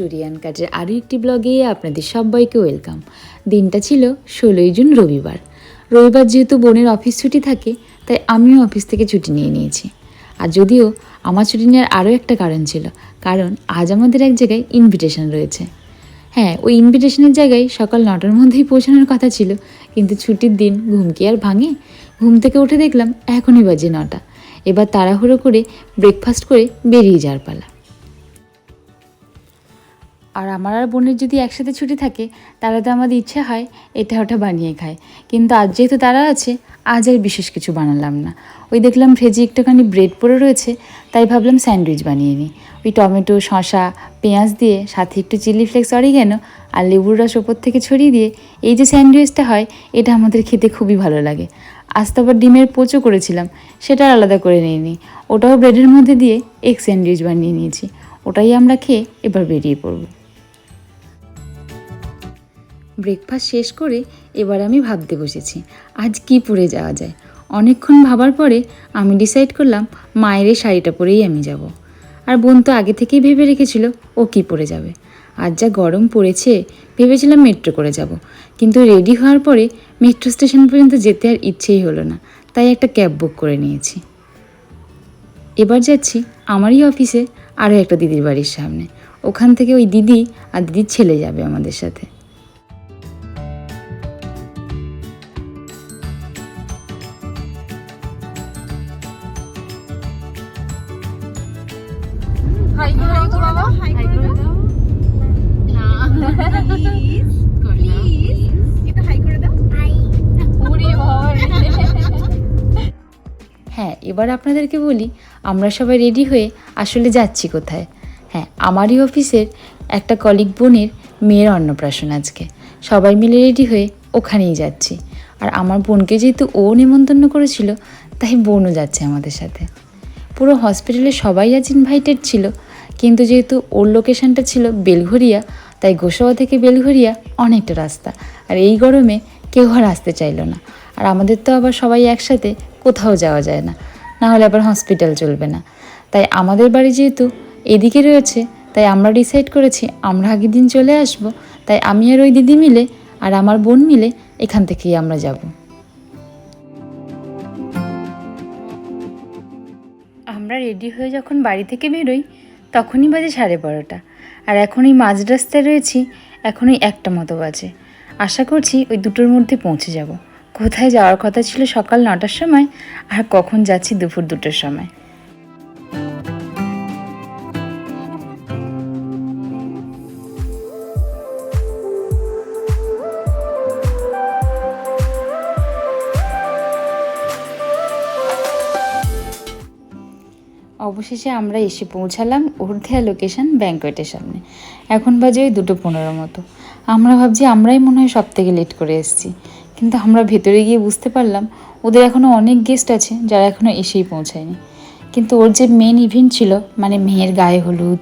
Everyone কাজের আরও একটি ব্লগে আপনাদের সবাইকে ওয়েলকাম। দিনটা ছিল ষোলোই জুন রবিবার। রবিবার যেহেতু বোনের অফিস ছুটি থাকে, তাই আমিও অফিস থেকে ছুটি নিয়ে নিয়েছি। আর যদিও আমার ছুটি নেওয়ার আরও একটা কারণ ছিল, কারণ আজ আমাদের এক জায়গায় ইনভিটেশন রয়েছে। হ্যাঁ ওই ইনভিটেশনের জায়গায় সকাল নটার মধ্যেই পৌঁছানোর কথা ছিল, কিন্তু ছুটির দিন ঘুম কি আর ভাঙে? ঘুম থেকে উঠে দেখলাম এখনই বাজে নটা। এবার তাড়াহুড়ো করে ব্রেকফাস্ট করে বেরিয়ে যাওয়ার পালা। আর আমার আর বোনের যদি একসাথে ছুটি থাকে, তাহলে তো আমাদের ইচ্ছে হয় এটা ওটা বানিয়ে খায়। কিন্তু আজ যেহেতু তারা আছে, আজ আর বিশেষ কিছু বানালাম না। ওই দেখলাম ভেজে একটুখানি ব্রেড পড়ে রয়েছে, তাই ভাবলাম স্যান্ডউইচ বানিয়ে নিই। ওই টমেটো শশা পেঁয়াজ দিয়ে সাথে একটু চিলি ফ্লেক্স অরিগেনো আর লেবুর রস ওপর থেকে ছড়িয়ে দিয়ে এই যে স্যান্ডউইচটা হয়, এটা আমাদের খেতে খুবই ভালো লাগে। আজ তো আবার ডিমের পোচও করেছিলাম, সেটা আলাদা করে নিইনি। ওটাও ব্রেডের মধ্যে দিয়ে এগ স্যান্ডউইচ বানিয়ে নিয়েছি। ওটাই আমরা খেয়ে এবার বেরিয়ে পড়ব। ব্রেকফাস্ট শেষ করে এবার আমি ভাবতে বসেছি, আজ কি পরে যাওয়া যায়? অনেকক্ষণ ভাবার পরে আমি ডিসাইড করলাম মায়ের শাড়িটা পরেই আমি যাব। আর বোন তো আগে থেকেই ভেবে রেখেছিল ও কি পরে যাবে। আজ যা গরম পড়েছে, ভেবেছিলাম মেট্রো করে যাব। কিন্তু রেডি হওয়ার পরে মেট্রো স্টেশন পর্যন্ত যেতে আর ইচ্ছেই হলো না, তাই একটা ক্যাব বুক করে নিয়েছি। এবার যাচ্ছি আমারই অফিসে আরও একটা দিদির বাড়ির সামনে। ওখান থেকে ওই দিদি আর দিদির ছেলে যাবে আমাদের সাথে। হ্যাঁ এবার আপনাদেরকে বলি, আমরা সবাই রেডি হয়ে আসলে যাচ্ছি কোথায়? হ্যাঁ আমারই অফিসের একটা কলিগ বোনের মেয়ের অন্নপ্রাশন আজকে। সবাই মিলে রেডি হয়ে ওখানেই যাচ্ছি। আর আমার বোনকে যেহেতু ও নিমন্ত্রণ করেছিল, তাই বোনও যাচ্ছে আমাদের সাথে। পুরো হসপিটালে সবাই আজ ইনভাইটেড ছিল। কিন্তু যেহেতু ওর লোকেশনটা ছিল বেলঘরিয়া, তাই গোসাবা থেকে বেলঘরিয়া অনেকটা রাস্তা। আর এই গরমে কেউ আর আসতে চাইলো না। আর আমাদের তো আবার সবাই একসাথে কোথাও যাওয়া যায় না না হলে আবার হসপিটাল চলবে না। তাই আমাদের বাড়ি যেহেতু এদিকে রয়েছে, তাই আমরা ডিসাইড করেছি আমরা আগের দিন চলে আসব, তাই আমি আর ওই দিদি মিলে আর আমার বোন মিলে এখান থেকেই আমরা যাব। আমরা রেডি হয়ে যখন বাড়ি থেকে বেরোই তখনই বাজে সাড়ে বারোটা। আর এখন এই মাঝ রাস্তায় রয়েছি, এখনই একটা মতো বাজে। আশা করছি ওই দুটোর মধ্যে পৌঁছে যাব। কোথায় যাওয়ার কথা ছিল সকাল নটার সময়, আর কখন যাচ্ছি দুপুর দুটোর সময়। অবশেষে আমরা এসে পৌঁছালাম অর্ধেয়া লোকেশন ব্যাঙ্কোয়েটের সামনে। এখন বাজে ওই দুটো পনেরো মতো। আমরা ভাবছি আমরাই মনে হয় সব থেকে লেট করে এসেছি। কিন্তু আমরা ভেতরে গিয়ে বুঝতে পারলাম, ওদের এখনও অনেক গেস্ট আছে যারা এখনও এসেই পৌঁছায়নি। কিন্তু ওর যে মেন ইভেন্ট ছিল মানে মেয়ের গায়ে হলুদ,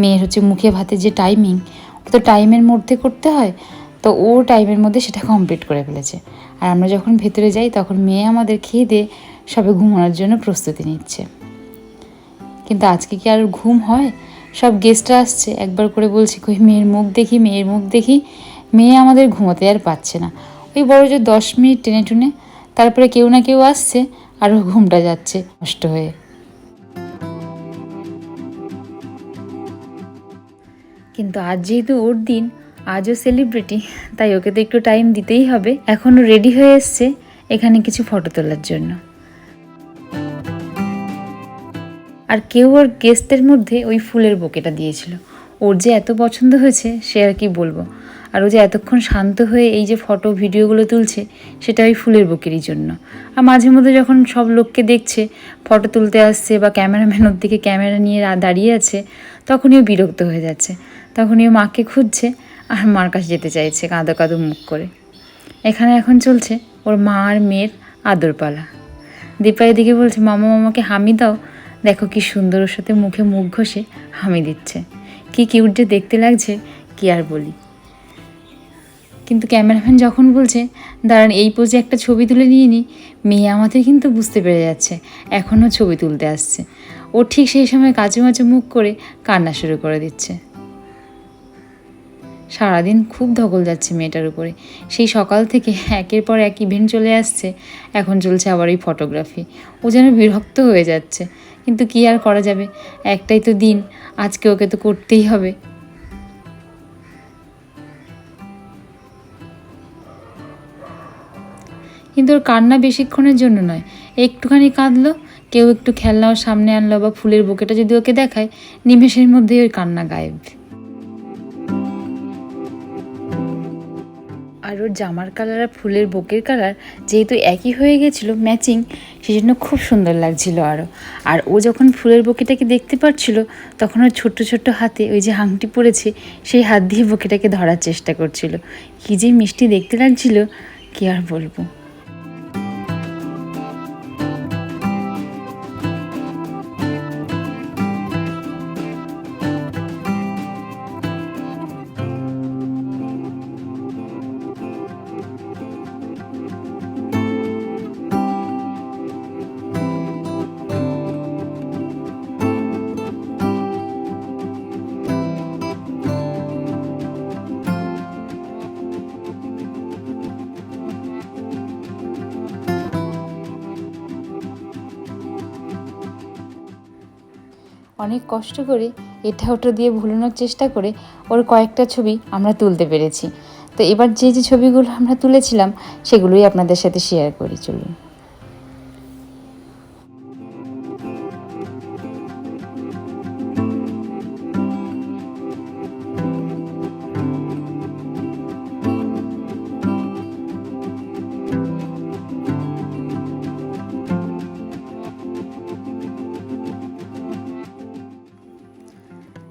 মেয়ের হচ্ছে মুখে ভাতে যে টাইমিং ও তো টাইমের মধ্যে করতে হয়, তো ও টাইমের মধ্যে সেটা কমপ্লিট করে ফেলেছে। আর আমরা যখন ভেতরে যাই, তখন মেয়ে আমাদের খেয়ে দিয়ে সবে ঘুমানোর জন্য প্রস্তুতি নিচ্ছে। কিন্তু আজকে কি আর ঘুম হয়? সব গেস্টরা আসছে। একবার করে বলছি, কই, মেয়ের মুখ দেখি, মেয়ের মুখ দেখি। মেয়ে আমাদের ঘুমোতে আর পাচ্ছে না। ওই বড় যে দশ মিনিট টেনে টুনে, তারপরে কেউ না কেউ আসছে, আর ওর ঘুমটা যাচ্ছে নষ্ট হয়ে। কিন্তু আজ যেহেতু ওর দিন, আজও সেলিব্রিটি তাই ওকে তো একটু টাইম দিতেই হবে। এখনও রেডি হয়ে এসছে এখানে কিছু ফটো তোলার জন্য। আর কেউ ওর গেস্টের মধ্যে ওই ফুলের বোকেটা দিয়েছিল। ওর যে এত পছন্দ হয়েছে, সে আর কি বলব? আর ও যে এতক্ষণ শান্ত হয়ে এই যে ফটো ভিডিওগুলো তুলছে, সেটা ওই ফুলের বুকেরই জন্য। আর মাঝে মধ্যে যখন সব লোককে দেখছে ফটো তুলতে আসছে বা ক্যামেরাম্যান ওর দিকে ক্যামেরা নিয়ে দাঁড়িয়ে আছে, তখনই বিরক্ত হয়ে যাচ্ছে। তখনই মাকে খুঁজছে, আর মার কাছে যেতে চাইছে কাঁদো কাঁদো মুখ করে। এখানে এখন চলছে ওর মা আর মেয়ের আদরপালা। দীপা এদিকে বলছে, মামা, মামাকে হামি দাও দেখো কি সুন্দর ওর সাথে মুখে মুখ ঘষে হামি দিচ্ছে। কি কিউট যে দেখতে লাগছে, কি আর বলি। কিন্তু ক্যামেরাম্যান যখন বলছে, দাঁড়ান, এই পোজে একটা ছবি তুলে নিয়ে নিই মেয়ে আমাদের কিন্তু বুঝতে পেরে যাচ্ছে এখনও ছবি তুলতে আসছে। ও ঠিক সেই সময় কাঁচে মাঝে মুখ করে কান্না শুরু করে দিচ্ছে। সারাদিন খুব ধকল যাচ্ছে মেয়েটার উপরে। সেই সকাল থেকে একের পর এক ইভেন্ট চলে আসছে, এখন চলছে আবার ওই ফটোগ্রাফি ও যেন বিরক্ত হয়ে যাচ্ছে, কিন্তু কি আর করা যাবে? একটাই তো দিন, আজকে ওকে তো করতেই হবে। কিন্তু ওর কান্না বেশিক্ষণের জন্য নয়, একটুখানি কাঁদলো, কেউ একটু খেলনা ওর সামনে আনলো বা ফুলের বুকেটা যদি ওকে দেখায়, নিমেষের মধ্যেই ওই কান্না গায়েব। আর ওর জামার কালার আর ফুলের বুকের কালার যেহেতু একই হয়ে গেছিল ম্যাচিং সেই জন্য খুব সুন্দর লাগছিল আরও আর ও যখন ফুলের বকেটাকে দেখতে পাচ্ছিল তখন ওর ছোট্ট ছোট্ট হাতে ওই যে হাংটি পড়েছে সেই হাত দিয়ে বকেটাকে ধরার চেষ্টা করছিল। কী যে মিষ্টি দেখতে লাগছিল, কি আর বলব। অনেক কষ্ট করে এটা ওটা দিয়ে ভুলানোর চেষ্টা করে ওর কয়েকটা ছবি আমরা তুলতে পেরেছি। তো এবার যে যে ছবিগুলো আমরা তুলেছিলাম, সেগুলোই আপনাদের সাথে শেয়ার করি, চলুন।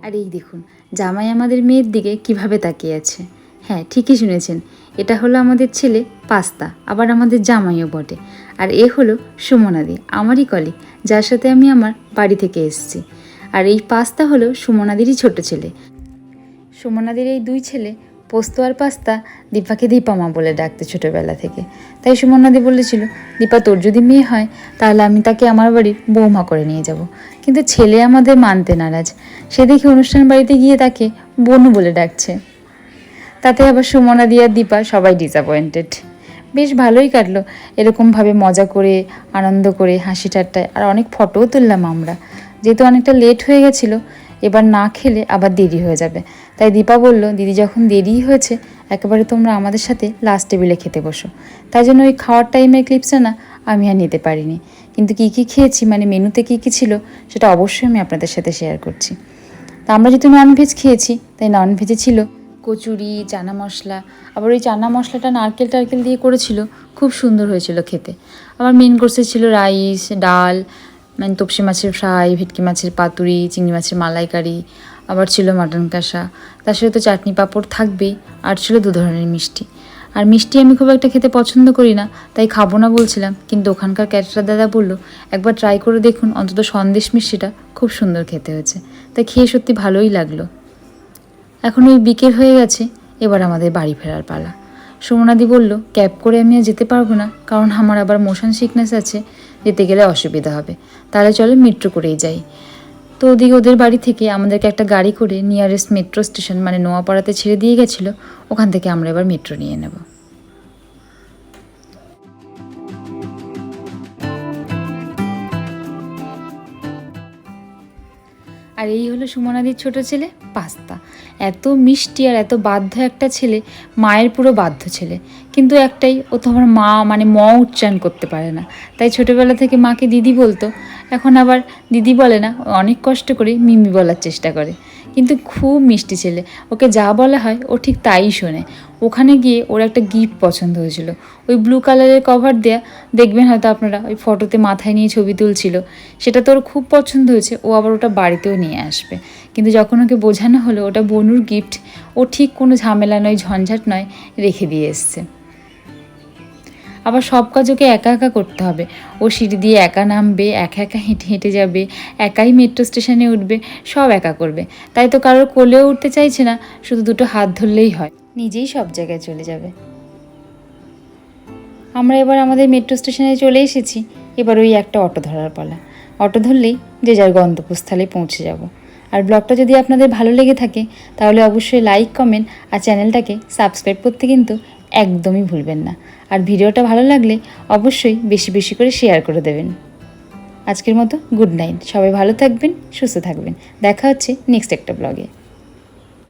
আর এই দেখুন, জামাই আমাদের মেয়ের দিকে কীভাবে তাকিয়ে আছে। হ্যাঁ ঠিকই শুনেছেন। এটা হলো আমাদের ছেলে পাস্তা, আবার আমাদের জামাইও বটে। আর এ হলো সুমনাদি, আমারই কলিগ যার সাথে আমি আমার বাড়ি থেকে এসেছি। আর এই পাস্তা হলো সুমনাদিরই ছোট ছেলে। সুমনাদির এই দুই ছেলে পোস্ত আর পাস্তা দীপাকে দীপা মা বলে ডাকতে ছোটোবেলা থেকে। তাই সুমনাদি বলেছিল, দীপা, তোর যদি মেয়ে হয়, তাহলে আমি তাকে আমার বাড়ির বৌমা করে নিয়ে যাব। কিন্তু ছেলে আমাদের মানতে নারাজ। সে দেখে অনুষ্ঠান বাড়িতে গিয়ে তাকে বনু বলে ডাকছে। তাতে আবার সুমনাদি আর দীপা সবাই ডিসঅ্যাপয়েন্টেড বেশ ভালোই কাটলো। এরকমভাবে মজা করে, আনন্দ করে, হাসি ঠাট্টায়, আর অনেক ফটোও তুললাম আমরা। যেহেতু অনেকটা লেট হয়ে গেছিল এবার না খেলে আবার দেরি হয়ে যাবে। তাই দীপা বলল, দিদি যখন দেরি হয়েছে, একেবারে তোমরা আমাদের সাথে লাস্ট টেবিলে খেতে বসো। তাই জন্য ওই খাওয়ার টাইমের ক্লিপসটা না আমি আর নিতে পারিনি। কিন্তু কী কী খেয়েছি মানে মেনুতে কী কী ছিল, সেটা অবশ্যই আমি আপনাদের সাথে শেয়ার করছি। তা আমরা যেহেতু ননভেজ খেয়েছি, তাই ননভেজে ছিল কচুরি, চানা মশলা। আবার ওই চানা মশলাটা নারকেল টারকেল দিয়ে করেছিল, খুব সুন্দর হয়েছিল খেতে। আবার মেন কোর্সে ছিল রাইস ডাল মানে তপসি মাছের ফ্রাই, ভেটকি মাছের পাতুরি, চিংড়ি মাছের মালাইকারি, আবার ছিল মাটন কষা। তার সাথে তো চাটনি পাঁপড় থাকবেই, আর ছিল দু ধরনের মিষ্টি। আর মিষ্টি আমি খুব একটা খেতে পছন্দ করি না, তাই খাব না বলছিলাম, কিন্তু ওখানকার ক্যাটারার দাদা বলল, একবার ট্রাই করে দেখুন, অন্তত সন্দেশ মিষ্টিটা খুব সুন্দর খেতে হয়েছে। তাই খেয়ে সত্যি ভালোই লাগল। এখন ওই বিকেল হয়ে গেছে, এবার আমাদের বাড়ি ফেরার পালা। সুমনাদি বলল, ক্যাব করে আমি আর যেতে পারব না, কারণ আমার আবার মোশন সিকনেস আছে, যেতে গেলে অসুবিধা হবে। তাহলে চলো মেট্রো করেই যাই। তো ওদিকে ওদের বাড়ি থেকে আমাদেরকে একটা গাড়ি করে নিয়ারেস্ট মেট্রো স্টেশন মানে নোয়াপাড়াতে ছেড়ে দিয়ে গেছিল, ওখান থেকে আমরা এবার মেট্রো নিয়ে নেব। আর এই হলো সুমনাদির ছোট ছেলে, পাস্তা। এত মিষ্টি আর এত বাধ্য একটা ছেলে, মায়ের পুরো বাধ্য ছেলে। কিন্তু একটাই, ও তো আমার মা মানে ম উচ্চারণ করতে পারে না। তাই ছোটোবেলা থেকে মাকে দিদি বলতো, এখন আবার দিদি বলে না, অনেক কষ্ট করে মিমি বলার চেষ্টা করে। কিন্তু খুব মিষ্টি ছেলে। ওকে যা বলা হয় ও ঠিক তাই শোনে। ওখানে গিয়ে ওর একটা গিফট পছন্দ হয়েছিল। ওই ব্লু কালারের কভার দেয়া, দেখবেন হয়তো আপনারা, ওই ফটোতে মাথায় নিয়ে ছবি তুলছিল। সেটা তো ওর খুব পছন্দ হয়েছে, ও আবার ওটা বাড়িতেও নিয়ে আসবে। কিন্তু যখন ওকে বোঝানো হলো, ওটা বনুর গিফট ও ঠিক কোনো ঝামেলা নয়, ঝঞ্ঝাট নয়, রেখে দিয়ে এসছে। আবার সব কাজ ওকে একা একা করতে হবে। ও সিঁড়ি দিয়ে একা নামবে, একা একা হেঁটে হেঁটে যাবে, একাই মেট্রো স্টেশনে উঠবে, সব একা করবে। তাই তো কারোর কোলেও উঠতে চাইছে না, শুধু দুটো হাত ধরলেই হয়। নিজেই সব জায়গায় চলে যাবে। আমরা এবার আমাদের মেট্রো স্টেশনে চলে এসেছি। এবার ওই একটা অটো ধরার পালা। অটো ধরলেই যে যার গন্তব্যস্থলে পৌঁছে যাব। আর ব্লগটা যদি আপনাদের ভালো লেগে থাকে, তাহলে অবশ্যই লাইক, কমেন্ট আর চ্যানেলটাকে সাবস্ক্রাইব করতে কিন্তু একদমই ভুলবেন না। আর ভিডিওটা ভালো লাগলে অবশ্যই বেশি বেশি করে শেয়ার করে দেবেন। আজকের মতো গুড নাইট সবাই ভালো থাকবেন, সুস্থ থাকবেন। দেখা হচ্ছে নেক্সট একটা ব্লগে